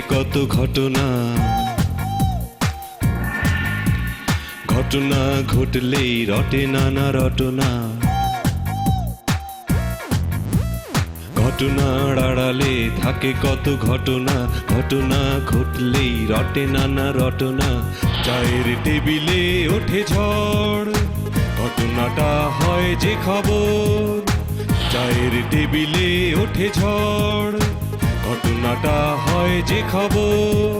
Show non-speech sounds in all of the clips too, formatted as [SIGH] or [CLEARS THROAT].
কত ঘটনা? ঘটনা ঘটলেই রটে নানা রটনা। ঘটনার আড়ালে থাকে কত ঘটনা? ঘটনা ঘটলেই রটে নানা রটনা। চায়ের টেবিলে ওঠে ঝড়, ঘটনাটা হয় যে খবর। চায়ের টেবিলে ওঠে ঝড় ঘটনাটা হয় যে খবর?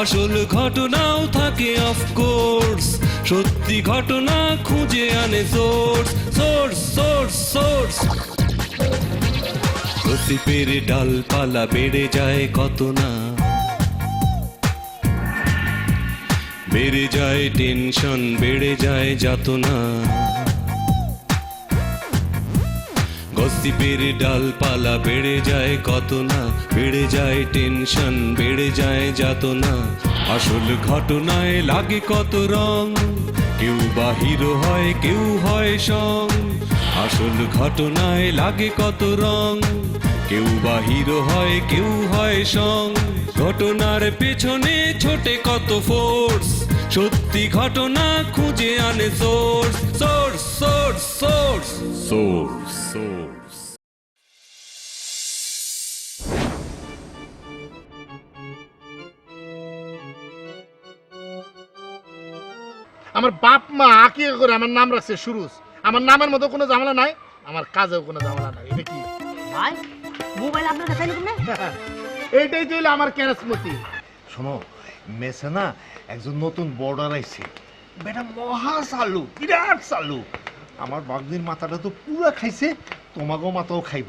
আসল ঘটনাও থাকে অফকোর্স সত্যি ঘটনা খুঁজে আনে সোর্স সোর্স সোর্স সোর্স গসিপের ডালপালা বেড়ে যায় কত না? বেড়ে যায় টেনশন বেড়ে যায় যাতনা গসিপের ডালপালা বেড়ে যায় কত না, বেড়ে যায় টেনশন, বেড়ে যায় যাতনা। আসল ঘটনায় লাগে কত রং, কেউ বা হিরো হয়, কেউ হয় সং। আসল ঘটনায় লাগে কত রং, কেউ বা হিরো হয়, কেউ হয় সং। ঘটনার পেছনে ছোটে কত ফোর্স সত্যি ঘটনা খুঁজে আনে source source source source source source আমার বাপ মা আঁকিয়ে করে আমার নাম রাখছে সুরুজ। আমার নামের মতো কোনো ঝামেলা নাই আমার কাজেও কোনো ঝামেলা নাই। এটা কি? ভাই মোবাইল আপনার কাছে এলো কেমনে [LAUGHS] এইটাই চলে আমার ক্যারাসমতি শোনো মেসে না একজন নতুন বর্ডার আইছে। বেটা মহা চালু বিরাট চালু। আমার বাগদির মাথাটা তো পুরো খাইছে তোমাকেও মাথাও খাইব।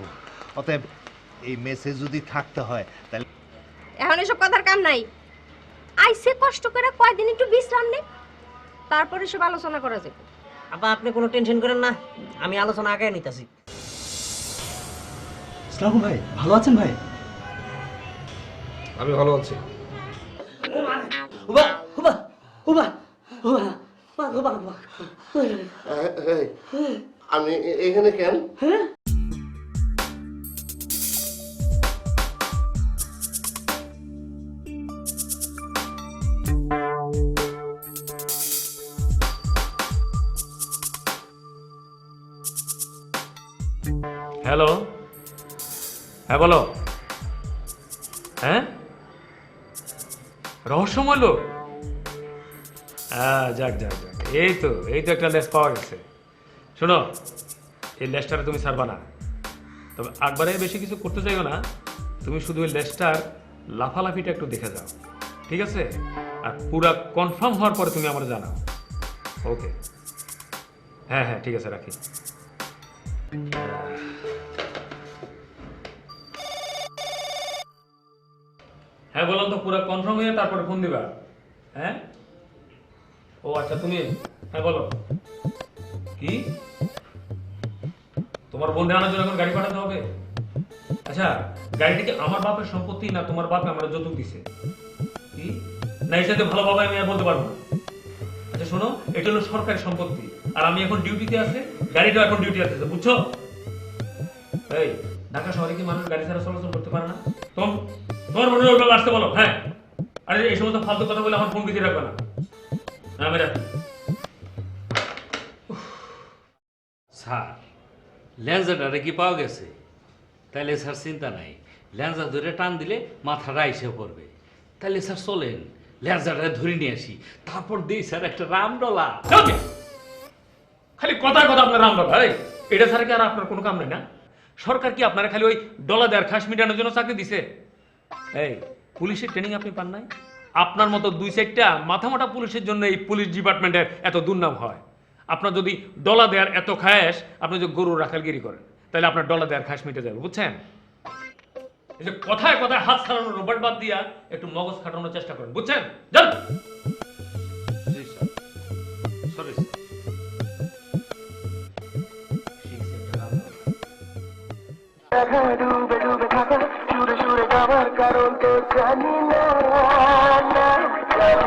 অতএব এই মেসে যদি থাকতে হয় তাহলে এখন এসব কথার কাম নাই। আইসে কষ্ট করে কয়দিন একটু বিশ্রাম নে তারপরে সব আলোচনা করা যাবে। আপা আপনি কোনো টেনশন করেন না আমি আলোচনা আগে নিতেছি। সালাম ভাই ভালো আছেন ভাই? আমি ভালো আছি। হুবা হুবা হুবা হুবা হুবা হুবা আমি এখানে কেন? হ্যালো হ্যাঁ যাক যাক যাক। এই তো এই তো একটা লেস পাওয়া গেছে। শোনো, এই লেসটারে তুমি ছাড়বা না। তবে একবারে বেশি কিছু করতে চাইও না। তুমি শুধু ওই লেসটার লাফালাফিটা একটু দেখে যাও। ঠিক আছে? আর পুরা কনফার্ম হওয়ার পরে তুমি আমার জানাও। ওকে হ্যাঁ হ্যাঁ ঠিক আছে, রাখি। হ্যাঁ বললাম তো পুরো কনফার্ম হয়ে তারপরে ফোন দিবা। হ্যাঁ? ও আচ্ছা তুমি হ্যাঁ বলো। কি? তোমার বন্ধু আনার জন্য এখন গাড়ি পাঠাতে হবে? আচ্ছা গাড়িটা কি আমার বাপের সম্পত্তি না তোমার বাপ আমার যৌতুক দিছে? কি? না, এর সাথে ভালোভাবে আমি আর বলতে পারব আচ্ছা শোনো, এটা হলো সরকারি সম্পত্তি। আর আমি এখন ডিউটিতে আছে, গাড়িটাও এখন ডিউটি আছে, বুঝছ? এই, ঢাকা শহরে কি মানুষ গাড়ি ছাড়া চলাচল করতে পারে না? তোম তোমার মনে হয় আসতে বলো হ্যাঁ। আরে, এই সমস্ত ফালতু কথা বলে আমার ফোন বিজি রাখবে না। হ্যাঁ আমি রাখি স্যার ল্যান্সারটারে কি পাওয়া গেছে? তাইলে স্যার চিন্তা নাই। ল্যান্সার ধরে টান দিলে মাথাটা এসে পড়বে। তাইলে স্যার চলেন ল্যান্সারটা ধরে নিয়ে আসি। তারপর দিই স্যার একটা রামডলা? খালি কথায় কথা আপনার রাম ভাই এটা ছাড়া কি আর আপনার কোনো কাম নেই না? সরকার কি আপনারা খালি ওই ডলা দেড় খাস মিটানোর জন্য চাকরি দিছে? এই পুলিশের ট্রেনিং আপনি পান নাই? আপনার মতো দুই চারটা মাথা মাথা পুলিশের জন্য এই পুলিশ ডিপার্টমেন্টের এত দুর্নাম হয়। আপনার যদি ডলা দেয়ার এত খায়াস আপনি যদি গরু রাখালগিরি করেন, তাহলে আপনার ডলা দেয়ার খাস মিটে যাবে, বুঝছেন? এই যে কথায় কথায় হাত ছাড়ানো রোবট বাদ দিয়া একটু মগজ খাটানোর চেষ্টা করেন, বুঝছেন? স্যার। সরি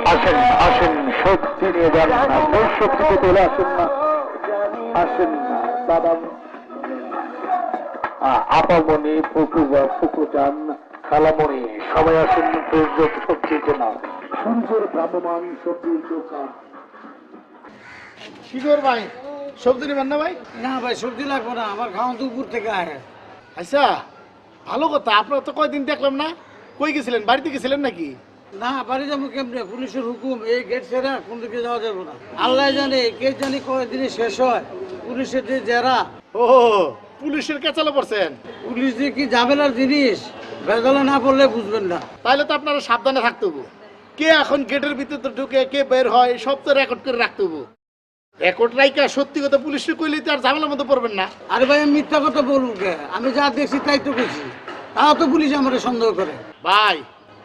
আসেন আসেন শক্তি নিয়ে যান না ওই শক্তিকে তোলে আসেন না। আসেন না দাদা আ- আপামনি ফুকু বা ফুকু যান খালামণি সবাই আসুন সূর্য সবজির জন্য। সূর্যের ভ্রাম্যমান সবজির দোকান। কি কর ভাই? সবজি নেবেন না ভাই? না ভাই সবজি লাগবে না আমার খাওয়া দুপুর থেকে আহে। আচ্ছা ভালো কথা আপনার তো কয়দিন দেখলাম না? কই গেছিলেন বাড়িতে গেছিলেন নাকি? না বাড়ি যাব কেমনে? পুলিশের হুকুম এই গেট ছেড়া কোন দিকে যাওয়া যাবে না। আল্লাহ জানে কে জানি কয়দিনে শেষ হয়। পুলিশের যে জেরা। ও পুলিশের কেচালে পড়ছেন? পুলিশ যে কি ঝামেলার জিনিস? ভেজালে না পড়লে বুঝবেন না। তাইলে তো আপনারা সাবধানে থাকতে হব কে এখন গেটের ভিতরে ঢুকে কে বের হয় সব তো রেকর্ড করে রাখতে হব রেকর্ড রাইকা সত্যি কথা পুলিশে কইলে তো আর ঝামেলার মধ্যে পড়বেন না। আরে ভাই আমি মিথ্যা কথা বলব কে? আমি যা দেখছি তাই তো গেছি তাও তো পুলিশ আমার সন্দেহ করে। ভাই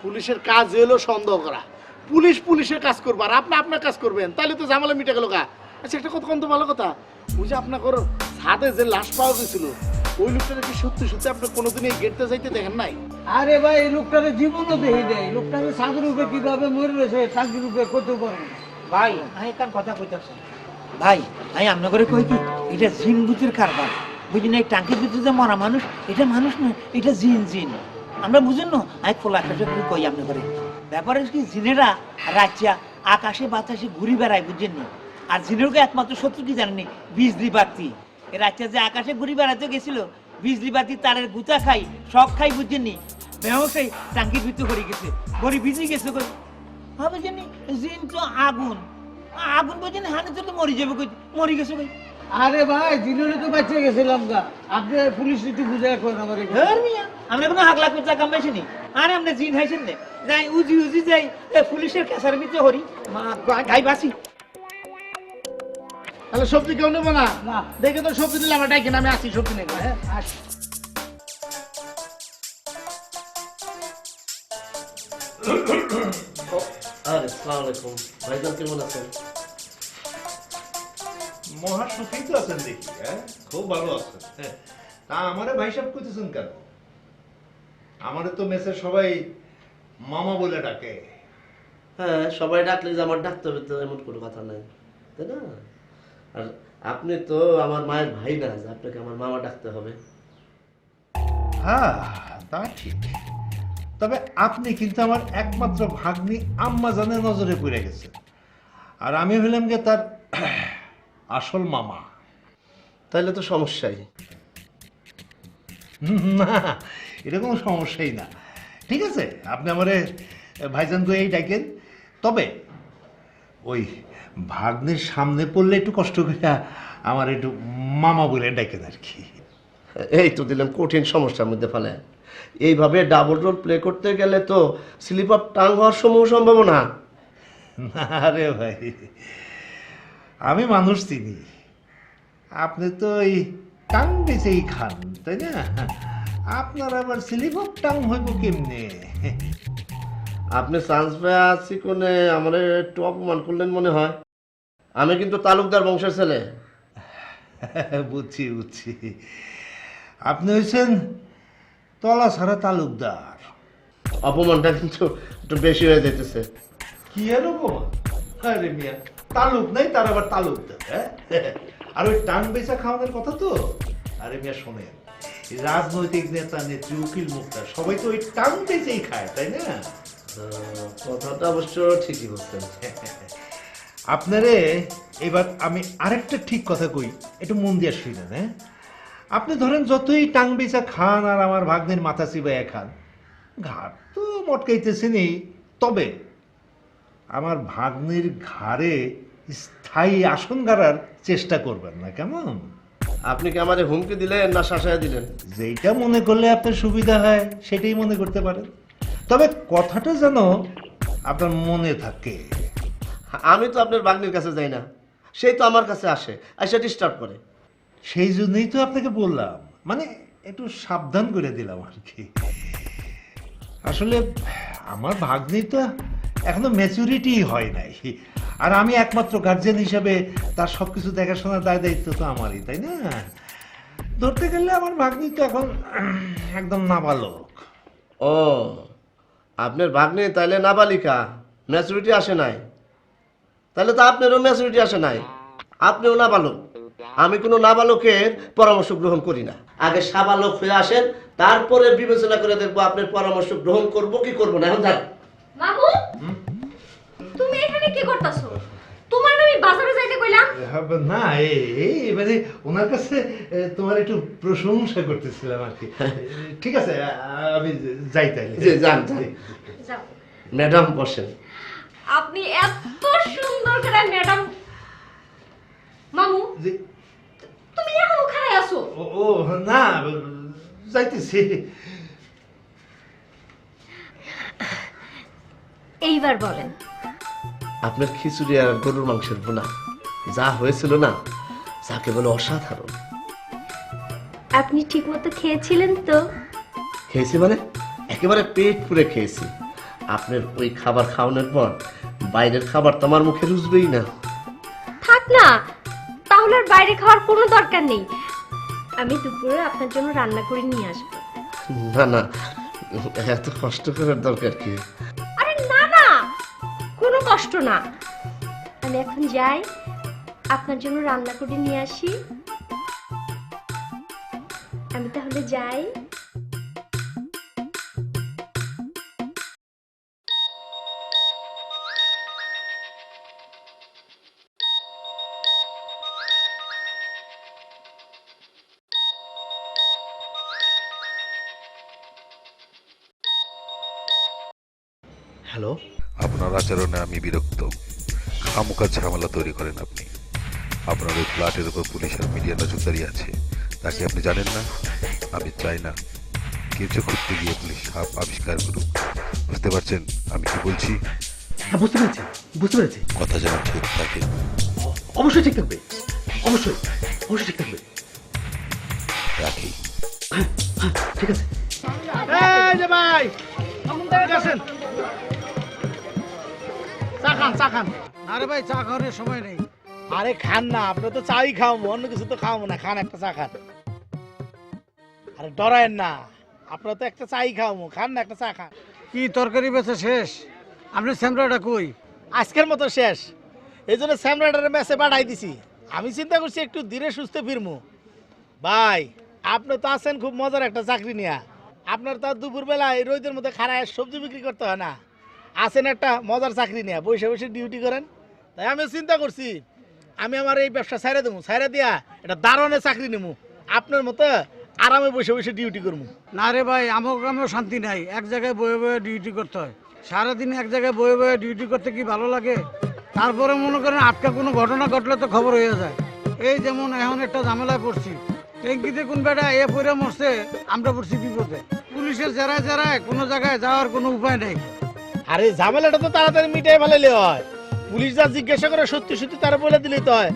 পুলিশের কাজ হলো সন্দেহ করা। পুলিশ পুলিশের কাজ করব আর আপনি আপনার কাজ করবেন তাহলে তো ঝামেলা মিটে গেল গা। আচ্ছা একটা কথা ভালো কথা। ওই যে আপনার ছাদে যে লাশ পাওয়া গেছিল ওই লোকটা কি সত্যি সত্যি আপনি কোনোদিন এই গেটতে যাইতে দেখেন নাই? আরে ভাই এই লোকটারে জীবনও দেখি দেয় লোকটাকে সাগর রূপে কীভাবে মরে রয়েছে চাকরি রূপে পারে ভাই আমি কান কথা কইতাছি। ভাই আমি কই কি? এটা জিন বুতির কারবার। বুঝিনি, এই টাঙ্কির ভিতরে যে মরা মানুষ, এটা মানুষ না এটা জিন জিন। আমরা বুঝেন না? খোলা আকাশে কই আপনার করে ব্যাপার কি, জিনেরা রাজ্যা, আকাশে, বাতাসে ঘুরি বেড়ায় বুঝছেন নি? আর জিনেরকে একমাত্র শত্রু কি জানেনি বিজলি বাতি। রাজ্যা যে আকাশে ঘুরি বেড়াতে গেছিল, বিজলি বাতি, তারের গুতা খাই, সব খাই বুঝছেন নি? বেহসাই টাঙ্কির ভিতরে করে গেছে। ভিজে গেছে কই? হবে জানি জিন তো আগুন। আগুন বুঝেন হানে তো মরি যাবে কই? মরি গেছে কই? আরে ভাই দিনে তো বাঁচে গেছিলাম গা। আপনি পুলিশ একটু বুঝে করেন আমার মিয়া আমরা কোনো হাগলা কুচা কাম পাইছি নি আরে আমরা জিন হাইছেন নে। যাই উজি উজি যাই পুলিশের কাছার ভিতরে হরি। মা গাই বাসি তাহলে সবজি কেউ নেব না? না। দেখে তো সবজি নিলে আমার ডাইকেন আমি আসি সবজি নেব হ্যাঁ? আসি। [COUGHS] আরে সালাম আলাইকুম ভাইজান কেমন আছেন? মহা সুখী তো আছেন দেখি হ্যাঁ? খুব ভালো আছেন। হ্যাঁ। তা আমারে ভাই সাহেব কইতেছেন কেন? আমারে তো মেসে সবাই মামা বলে ডাকে। হ্যাঁ সবাই ডাকলে যে আমার ডাকতে হবে তো এমন কোনো কথা নাই তাই না? আর আপনি তো আমার মায়ের ভাই না যে আপনাকে আমার মামা ডাকতে হবে। হ্যাঁ তা ঠিক। তবে আপনি কিন্তু আমার একমাত্র ভাগ্নি আম্মা জানে নজরে পড়ে গেছেন আর আমি হইলাম যে তার [CLEARS THROAT] আসল মামা। তাইলে তো সমস্যাই। না, এটা কোনো সমস্যাই না। ঠিক আছে, আপনি আমারে ভাইজান এই ডাকেন। তবে ওই ভাগ্নের সামনে পড়লে একটু কষ্ট করে আমার একটু মামা বলে ডাকেন আর কি। এই তো দিলাম কঠিন সমস্যার মধ্যে ফেলে। এইভাবে ডাবল রোল প্লে করতে গেলে তো স্লিপ অফ টাং হওয়ার সমূহ সম্ভাবনা। না রে ভাই আমি মানুষ চিনি। আপনি তো এই টাং বেঁচেই খান তাই না? আপনার আবার স্লিপ অফ টাং হইব কেমনে? আপনি চান্স পেয়ে আছি কোনে আমার একটু অপমান করলেন মনে হয়। আমি কিন্তু তালুকদার বংশের ছেলে। বুঝছি বুঝছি। আপনি হয়েছেন তলা ছাড়া তালুকদার। অপমানটা কিন্তু একটু বেশি হয়ে যেতেছে কি আর অপমান? আরে মিয়া তালুক নাই তার আবার তালুকদার হ্যাঁ? আর ওই টান বেচা খাওয়ানোর কথা তো? আরে মিয়া শোনেন রাজনৈতিক নেতা নেত্রী উকিল মুক্তার সবাই তো ওই টান বেচেই খায় তাই না? কথাটা অবশ্য ঠিকই বলছেন। আপনারে এবার আমি আরেকটা ঠিক কথা কই একটু মন দিয়ে শুনেন হ্যাঁ? আপনি ধরেন যতই টাং বেচা খান আর আমার ভাগ্নের মাথা চিবাইয়া খান ঘাট তো মটকাইতেছেনই। তবে আমার ভাগ্নের ঘাড়ে স্থায়ী আসন গাড়ার চেষ্টা করবেন না কেমন? আপনি কি আমারে হুমকি দিলেন না শাসায় দিলেন? যেইটা মনে করলে আপনার সুবিধা হয় সেটাই মনে করতে পারেন। তবে কথাটা যেন আপনার মনে থাকে। আমি তো আপনার বাগ্নির কাছে যাই না সেই তো আমার কাছে আসে এসে ডিস্টার্ব করে। সেই জন্যই তো আপনাকে বললাম। মানে একটু সাবধান করে দিলাম আর কি। আসলে আমার ভাগ্নি তো এখনও ম্যাচুরিটি হয় নাই। আর আমি একমাত্র গার্জেন হিসাবে তার সব কিছু দেখাশোনার দায় দায়িত্ব তো আমারই, তাই না? ধরতে গেলে আমার ভাগ্নি তো এখন একদম নাবালক। ও, আপনার ভাগ্নি তাহলে নাবালিকা ম্যাচুরিটি আসে নাই। তাহলে তো আপনারও ম্যাচুরিটি আসে নাই। আপনিও নাবালক। আমি কোনো নাবালকের পরামর্শ গ্রহণ করি না। আগে সাবালক হয়ে আসেন তারপরে বিবেচনা করে দেখব আপনার পরামর্শ গ্রহণ করব কি করব না। এখন যান। তুমি এখানে কি করতেছো? তোমার আমি বাজারে যাইতে কইলাম। হ্যাঁ, না এই এই মানে ওনার কাছে তোমার একটু প্রশংসা করতেছিলাম আর কি। ঠিক আছে আমি যাই তাইলে যান। যাও। ম্যাডাম বসেন। আপনি এত সুন্দর করে ম্যাডাম মামু ও ও, না যাইতেছি। এইবার বলেন। আপনার খিচুড়ি আর গরুর মাংসের বোনা যা হয়েছিল না যাকে বলে অসাধারণ। আপনি ঠিকমতো খেয়েছিলেন তো? খেয়েছি মানে? একেবারে পেট পুরে খেয়েছি। আপনার ওই খাবার খাওয়ানোর পর বাইরের খাবার তো আমার মুখে রুজবেই না। থাক না তাহলে আর বাইরে খাওয়ার কোনো দরকার নেই। আমি দুপুরে আপনার জন্য রান্না করে নিয়ে আসব। না না এত কষ্ট করার দরকার কি? আরে না না কোনো কষ্ট না। আমি এখন যাই আপনার জন্য রান্না করে নিয়ে আসি। আমি তাহলে যাই। হ্যালো? আপনার আচরণে আমি বিরক্ত। খামুকা ঝামেলা তৈরি করেন আপনি। আপনার ওই ফ্ল্যাটের উপর পুলিশ আর মিডিয়া নজরদারি আছে। তাকে আপনি জানেন না? আমি চাই না। কিছু খুঁজতে গিয়ে পুলিশ সাপ আবিষ্কার করুক। বুঝতে পারছেন আমি কি বলছি? হ্যাঁ বুঝতে পেরেছি। বুঝতে পেরেছি। কথা যেন ঠিক থাকে। অবশ্যই ঠিক থাকবে। অবশ্যই। অবশ্যই ঠিক থাকবে। রাখি। ঠিক আছে। এই যে ভাই ঠিক আছেন? চা খান চা খান। আরে ভাই চা খাওয়ানোর সময় নেই। আরে খান না আপনি তো চাই খাওয়াবো অন্য কিছু তো খাওয়াবো না। খান একটা চা খান। আরে ডরায়েন না আপনার তো একটা চাই খাওয়াবো। খান না একটা চা খান। কি তরকারি বেচা শেষ? আপনি স্যামরাটা কই? আজকের মতো শেষ। এই জন্য স্যামরাডারের ম্যাচে পাঠাই দিছি। আমি চিন্তা করছি একটু ধীরে সুস্থে ফিরমু। ভাই আপনি তো আছেন খুব মজার একটা চাকরি নিয়া। আপনার তো দুপুরবেলায় রোদের মধ্যে খারায় সবজি বিক্রি করতে হয় না। আছেন একটা মজার চাকরি নিয়ে, বসে বসে ডিউটি করেন। তাই আমি চিন্তা করছি, আমি আমার এই ব্যবসা ছাইড়ে দেবো ছাইড়ে দিয়া এটা দারণের চাকরি নেব। আপনার মতো আরামে বসে বসে ডিউটি করব। না রে ভাই, আমার গ্রামেও শান্তি নাই। এক জায়গায় বয়ে বয়ে ডিউটি করতে হয়। সারাদিন এক জায়গায় বয়ে বয়ে ডিউটি করতে কি ভালো লাগে? তারপরে মনে করেন আটকা কোনো ঘটনা ঘটলে তো খবর হয়ে যায়। এই যেমন এখন একটা ঝামেলায় পড়ছি। ট্যাঙ্কিতে কোন বেটা এ পড়ে মরছে, আমরা পড়ছি বিপদে। পুলিশের জেরায় জেরায় কোনো জায়গায় যাওয়ার কোনো উপায় নেই। আরে ঝামেলাটা তো তাড়াতাড়ি মিটাই ফেলাইলে হয়। পুলিশ যা জিজ্ঞাসা করে সত্যি সত্যি তারা বলে দিলে তো হয়।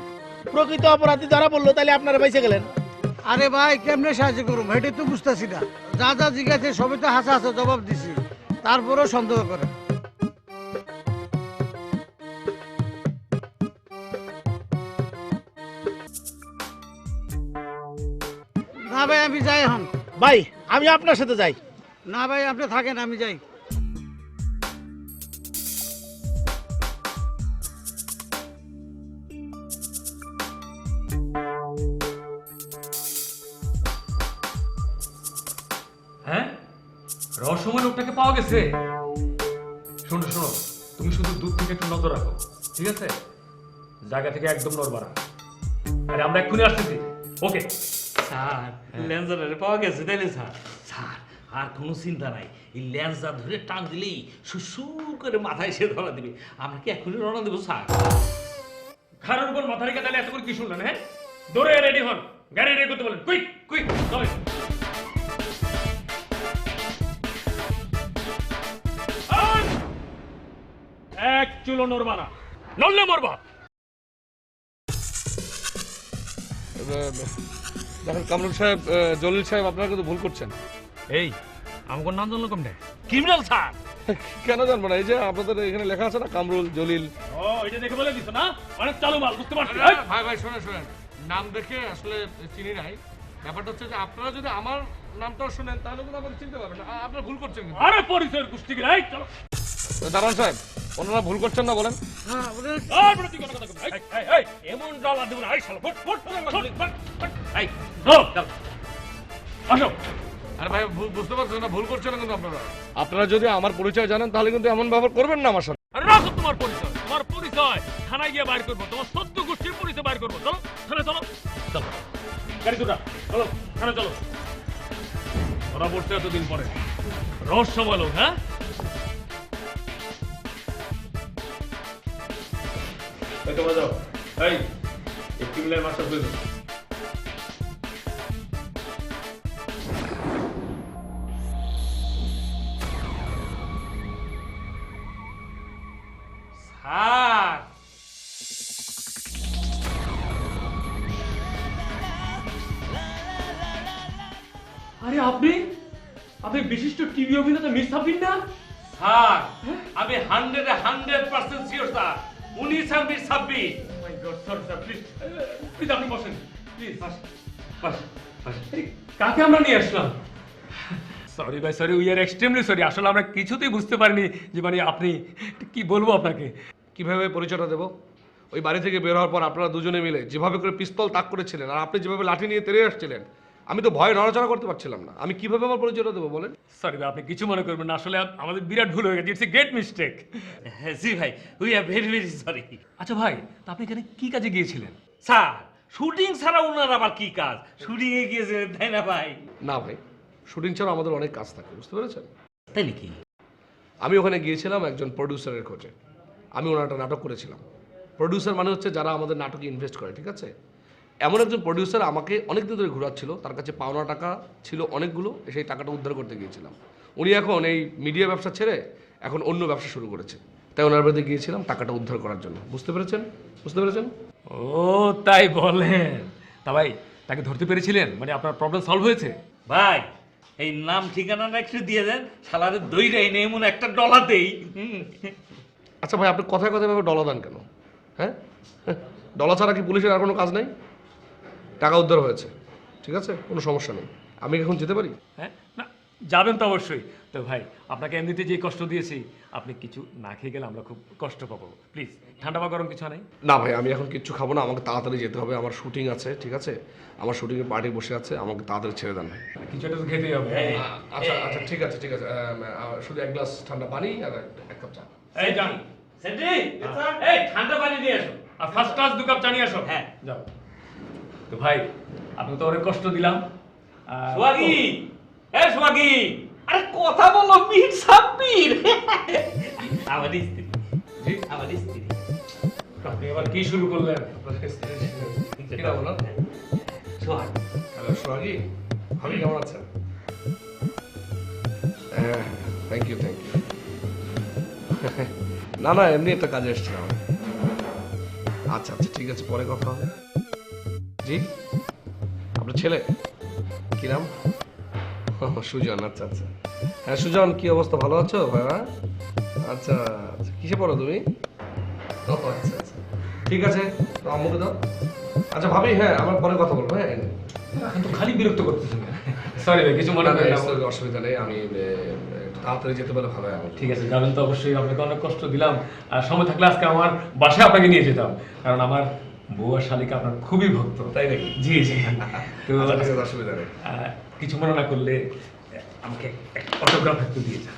প্রকৃত অপরাধী ধরা বলল তাহলে আপনারা বেঁচে গেলেন। আরে ভাই কেমনে সাহায্য করুম? এটাই তো বুঝতেছি না। যা যা জিজ্ঞাসা সবই তো হাসা হাসা জবাব দিছি। তারপরেও সন্দেহ করে। না ভাই আমি যাই এখন। ভাই আমি আপনার সাথে যাই। না ভাই আপনি থাকেন আমি যাই। গেছে। শোনো শোনো তুমি শুধু দূর থেকে একটু নজর রাখো ঠিক আছে? জায়গা থেকে একদম নড়বাড়া আরে আমরা এক্ষুনি আসতেছি। ওকে। স্যার পাওয়া গেছে স্যার? স্যার আর কোনো চিন্তা নাই। এই ধরে টান দিলেই সুসুর করে মাথায় সে ধরা দিবে। আমরা কি এখনই রওনা দেবো স্যার? খারার উপর মাথা রেখে তাহলে এত করে কি শুনলেন হ্যাঁ? দৌড়ে রেডি হন। গাড়ি রেডি করতে বলেন। কুইক কুইক চলে চুলো নড়বা না। নড়লে মরবা। দেখেন কামরুল সাহেব জলিল সাহেব আপনারা কিন্তু ভুল করছেন। এই আমাকে নাম জানলো কমনে? Criminal sir. কেন জানব না? এই যে আপনাদের এখানে লেখা আছে না কামরুল জলিল? ও এটা দেখে বলে দিছো না? অনেক চালু মাল বুঝতে পারছি ভাই ভাই শোনেন শোনেন। নাম দেখে আসলে চিনি নাই। ব্যাপারটা হচ্ছে যে আপনারা যদি আমার নামটাও শুনেন তাহলে কিন্তু আমাকে চিনতে পারবেন আপনারা ভুল করছেন আরে পরিচয়ের কুস্তি এই চলো। দারোয়ান সাহেব ওনারা ভুল করছেন না বলেন। হ্যাঁ বলে আর বড় তুই কথা কথা এই, এই, এই, এমন ডালা দেবো না শালা ফুট ফুট ফুট, ফুট, ফুট, এই চলো চল আসো। আরে ভাই বুঝতে পারছেন না ভুল করছেন কিন্তু আপনারা। আপনারা যদি আমার পরিচয় জানেন তাহলে কিন্তু এমন ব্যবহার করবেন না আমার সাথে। রাখো তোমার পরিচয় তোমার পরিচয়। থানায় গিয়ে বাইর করব তোমার সত্য গোষ্ঠীর পরিচয় বাইর করব। চলো থানায় চলো চলো। গাড়ি দুটা চলো থানায় চলো। ওরা পড়ছে এতদিন পরে। রহস্য বলো হ্যাঁ? এই বাজাও। এই একটি মিলের মাস্টার করে স্যার। আরে আপনি আপনি বিশিষ্ট টিভি অভিনেতা সাবিন না স্যার আমি হান্ড্রেডে sorry we are extremely sorry আসলে আমরা কিছুতেই বুঝতে পারিনি যে মানে আপনি কি বলব আপনাকে। কীভাবে পরিচয়টা দেবো? ওই বাড়ি থেকে বের হওয়ার পর আপনারা দুজনে মিলে যেভাবে করে পিস্তল তাক করেছিলেন, আর আপনি যেভাবে লাঠি নিয়ে তেড়ে আসছিলেন আমি তো ভয়ে নড়াচড়া করতে পারছিলাম না। আমি কীভাবে আমার পরিচয়টা দেবো বলেন? সরি ভাই আপনি কিছু মনে করবেন না। আসলে আমাদের বিরাট ভুল হয়ে গেছে। ইটস এ গ্রেট মিস্টেক জি ভাই we are very very sorry আচ্ছা ভাই তা আপনি এখানে কি কাজে গিয়েছিলেন? স্যার শুটিং ছাড়া ওনার আবার কি কাজ? শুটিং এ গিয়েছে তাই না ভাই? না ভাই শুটিং ছাড়া আমাদের অনেক কাজ থাকে বুঝতে পেরেছেন? তাই নাকি আমি ওখানে গিয়েছিলাম একজন প্রডিউসারের খোঁজে। আমি ওনার একটা নাটক করেছিলাম। প্রডিউসার মানে হচ্ছে যারা আমাদের নাটকে ইনভেস্ট করে ঠিক আছে? এমন একজন প্রডিউসার আমাকে অনেক দিন ধরে ঘোরাচ্ছিল তার কাছে পাওনা টাকা ছিল অনেকগুলো সেই টাকাটা উদ্ধার করতে গিয়েছিলাম। উনি এখন এই মিডিয়া ব্যবসা ছেড়ে এখন অন্য ব্যবসা শুরু করেছে। তাই ওনার বাড়িতে গিয়েছিলাম টাকাটা উদ্ধার করার জন্য। বুঝতে পেরেছেন? বুঝতে পেরেছেন? ও তাই বলেন। তা ভাই তাকে ধরতে পেরেছিলেন? মানে আপনার প্রবলেম সলভ হয়েছে? ভাই এই নাম ঠিকানাটা একটু দিয়ে দেন শালারে দইরাই নেই এমন একটা ডলাতেই আচ্ছা ভাই আপনি কথায় কথায় ভাবে ডলা দেন কেন? হ্যাঁ? ডলা ছাড়া কি পুলিশের আর কোনো কাজ নেই? টাকা উদ্ধার হয়েছে। ঠিক আছে? কোনো সমস্যা নেই। আমি এখন যেতে পারি? হ্যাঁ? না যাবেন তো অবশ্যই। তো ভাই আপনাকে এমনিতে যে কষ্ট দিয়েছি আপনি কিছু না খেয়ে গেলে আমরা খুব কষ্ট পাবো। প্লিজ ঠান্ডা বা গরম কিছু নেই? না ভাই আমি এখন কিচ্ছু খাব না। আমাকে তাড়াতাড়ি যেতে হবে। আমার শুটিং আছে ঠিক আছে? আমার শুটিংয়ে পার্টি বসে আছে। আমাকে তাড়াতাড়ি ছেড়ে দেন ভাই। কিছু একটা তো খেতেই হবে। আচ্ছা আচ্ছা ঠিক আছে ঠিক আছে। শুধু এক গ্লাস ঠান্ডা পানি আর এক- কাপ চা। এই যান সেটি এই ঠান্ডা পানি দিয়ে আসো। আর ফার্স্ট ক্লাস দু কাপ জানিয়ে আসো। হ্যাঁ। যাও। তো ভাই আপনি তো অনেক কষ্ট দিলাম। সোহাগী! এ সোহাগী! আরে কথা বলো মীর সাব্বির! আমার স্ত্রী। জি? আমার স্ত্রী। আপনি এবার কি শুরু করলেন? কি নাম বললাম সোহাগ। হ্যালো সোহাগী। ভাবি কেমন আছেন? হ্যাঁ থ্যাংক ইউ থ্যাংক ইউ না না এমনি একটা কাজে এসেছিলাম। আচ্ছা আচ্ছা ঠিক আছে পরে কথা হবে। জি? আপনার ছেলে? কি নাম? সুজন আচ্ছা আচ্ছা। হ্যাঁ সুজন কি অবস্থা? ভালো আছো? ভাইয়া? আচ্ছা আচ্ছা। কিসে পড়ো তুমি? ও আচ্ছা আচ্ছা। ঠিক আছে তো দাও। আচ্ছা ভাবি হ্যাঁ আমার পরে কথা বলব হ্যাঁ? এখন তো খালি বিরক্ত করতেছেন সরি ভাই কিছু মনে করেন না। অসুবিধা নেই আমি তাড়াতাড়ি যেতে পারলে ভালো হয় ঠিক আছে যাবেন তো অবশ্যই আপনাকে অনেক কষ্ট দিলাম। আর সময় থাকলে আজকে আমার বাসায় আপনাকে নিয়ে যেতাম কারণ আমার বউ আর শালিকা আপনার খুবই ভক্ত তাই নাকি? জি জি। [LAUGHS] তো অসুবিধা নেই। কিছু মনে না করলে আমাকে অটোগ্রাফ একটু দিয়ে যান।